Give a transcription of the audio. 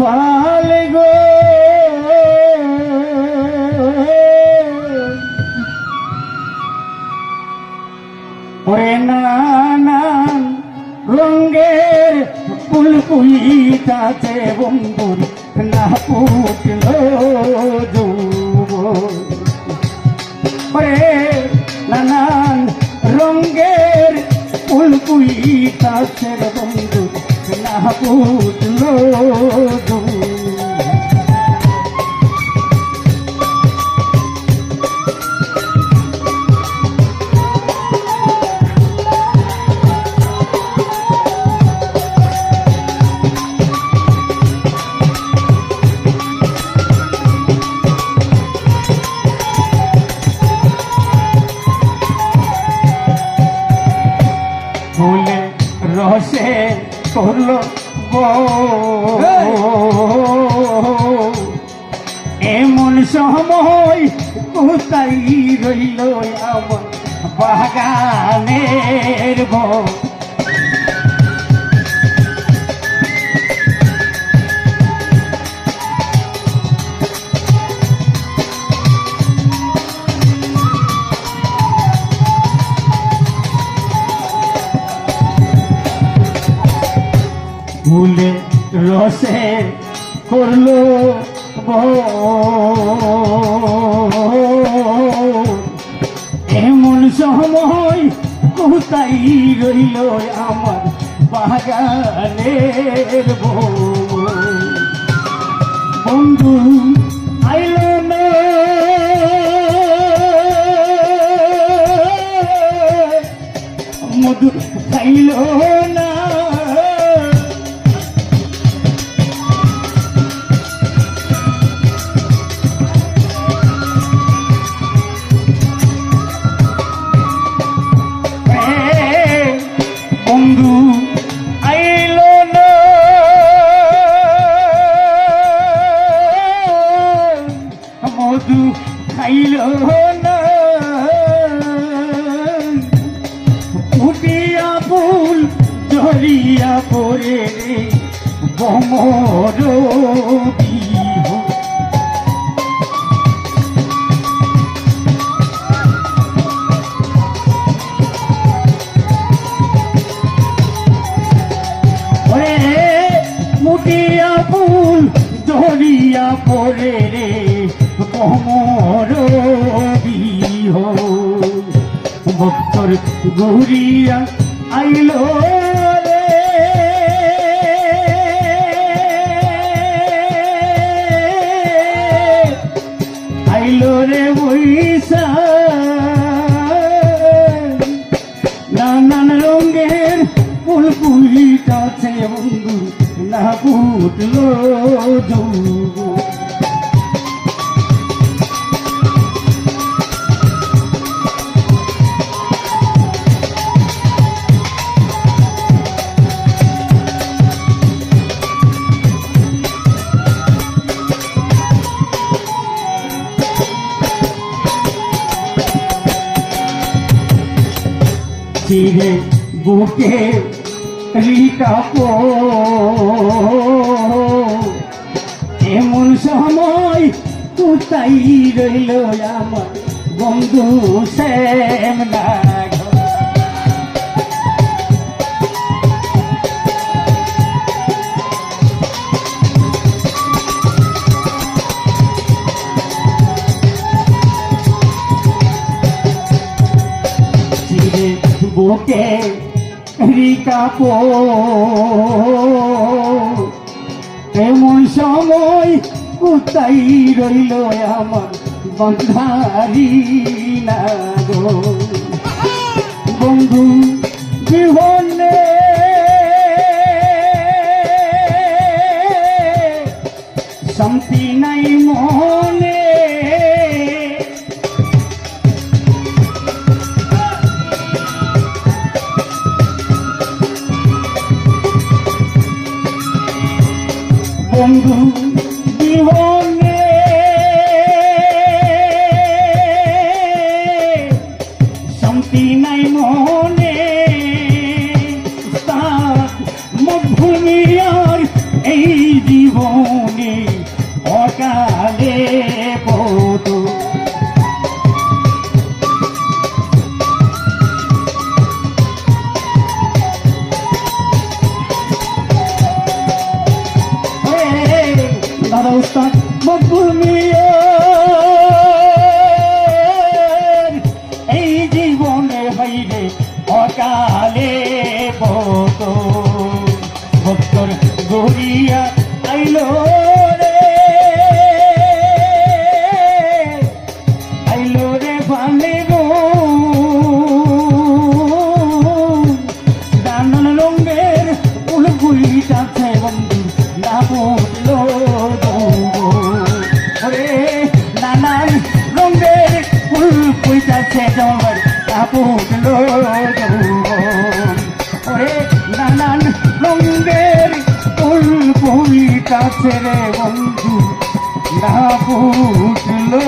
ফালে গো। ওরে নানান রঙ্গের পুলপুলিটাতে বন্ধুর না যৌব ওরে নানান রঙ্গের পুলপুলিটাতে বন্ধুর ফুলে রসে করল এমন সময় কোথায় রইল আমার বাগানের বউ ফুলে রসে করল। এমন সময় কোথায় রইল আমার বাগানের বন্ধু আইল মধু খাইল ঝরিয়া পড়ে রে বমর মুটিয়া ধরিয়া ভক্তর গৌরিয়া আইলো ফুলিটাছে বন্ধু না ফুটলো যৌব চিরে বুকে রিকাপ এমন সময় কোথায় রইল আমার বন্ধু শ্যাম নাগ চিরে বুকে রিকাপ এমন সময় কোথায় রইল আমার বন্ধারি না বন্ধু জীবনে শান্তি বন্ধু জীবনে শান্তি নাই মনে। তার মধুমিয়ার এই জীবন জীবনে হইলে অকালে বত ভক্তর গরিয়া আইলো ছেড়ে বন্ধু না বুঝলো